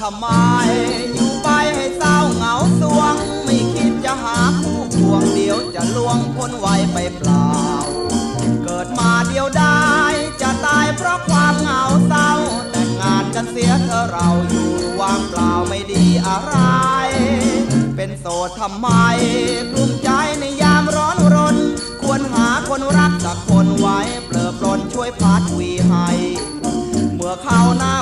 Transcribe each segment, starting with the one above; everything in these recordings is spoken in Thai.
ทำไม อยู่ไปให้เศร้าเหงาสวง ไม่คิดจะหาคู่ควงเดียวจะล่วงพ้นวัยไปเปล่า เกิดมาเดียวได้ จะตายเพราะความเหงาเศร้า แต่งงานกันเสียเธอเราอยู่ว่างเปล่าไม่ดีอะไร เป็นโสดทำไมกลุ้มใจในยามร้อนรน ควรหาคนรักสักคนไว้เปลือปลนช่วยพัดวีให้ เมื่อเข้าหน้า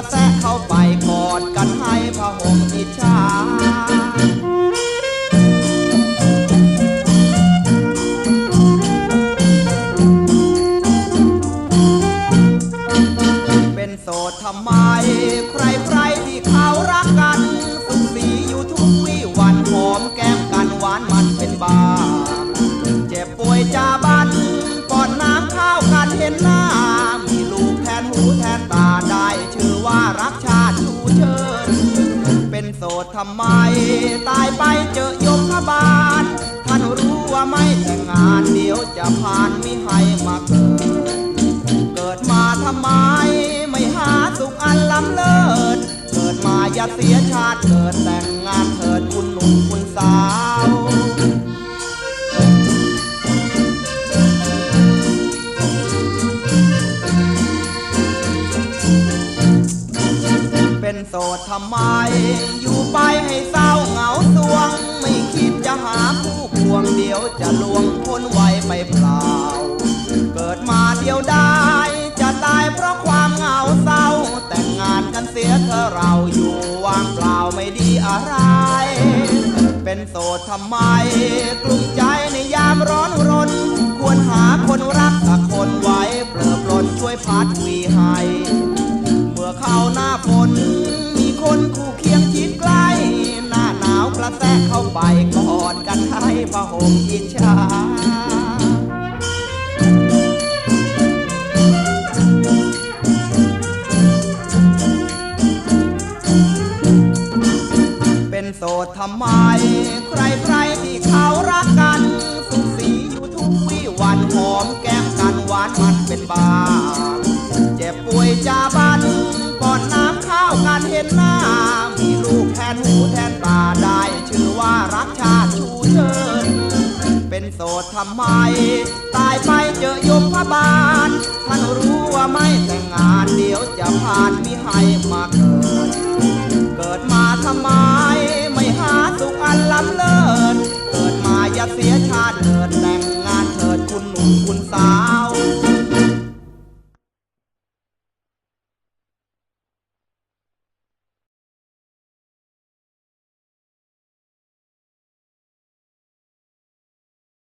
ระแทกเข้าไปกอดกันให้พระห่มอิจฉาเป็นโสดทำไม ใครใครที่เขารักกันสุขสีอยู่ทุกวี่วันหอมแก้มกันหวานมันเป็นบาเจ็บป่วยจาบันก่อนน้ำข้าวกันเห็นหน้า มีลูกแทนหูแทนำไม ตายไปเจอยมบาลท่านรู้ว่าไม่แต่งงานเดี๋ยวจะผ่านมิให้มาเกิด เกิดมาทำไม ไม่หาสุขอันล้ำเลิศ เกิดมาอย่าเสียชาติเกิดแต่งงานเถิดคุณหนุ่มคุณสาว โสดทำไม อยู่ไปให้เศร้าเหงาสวง ไม่คิดจะหาคู่ควงเดี๋ยวจะลวงพ้นวัยไปเปล่า เกิดมาเดียวได้ จะตายเพราะความเหงาเศร้า แต่งงานกันเสียเธอเราอยู่ว่างเปล่าไม่ดีอะไร เป็นโสดทำไม กลุ้มใจในยามร้อนรน ควรหาคนรักสักคนไว้เปลือปลนช่วยพัดวี แตะแทกเข้าไปกอดกันให้พระห่มอิจฉาเป็นโสดทำไม ใครใคร สดทำไม ตายไปเจอยมพบาท่านรู้ว่าไม่แต่งงานเดี๋ยวจะผ่านมิให้มาเกิด เกิดมาทำไม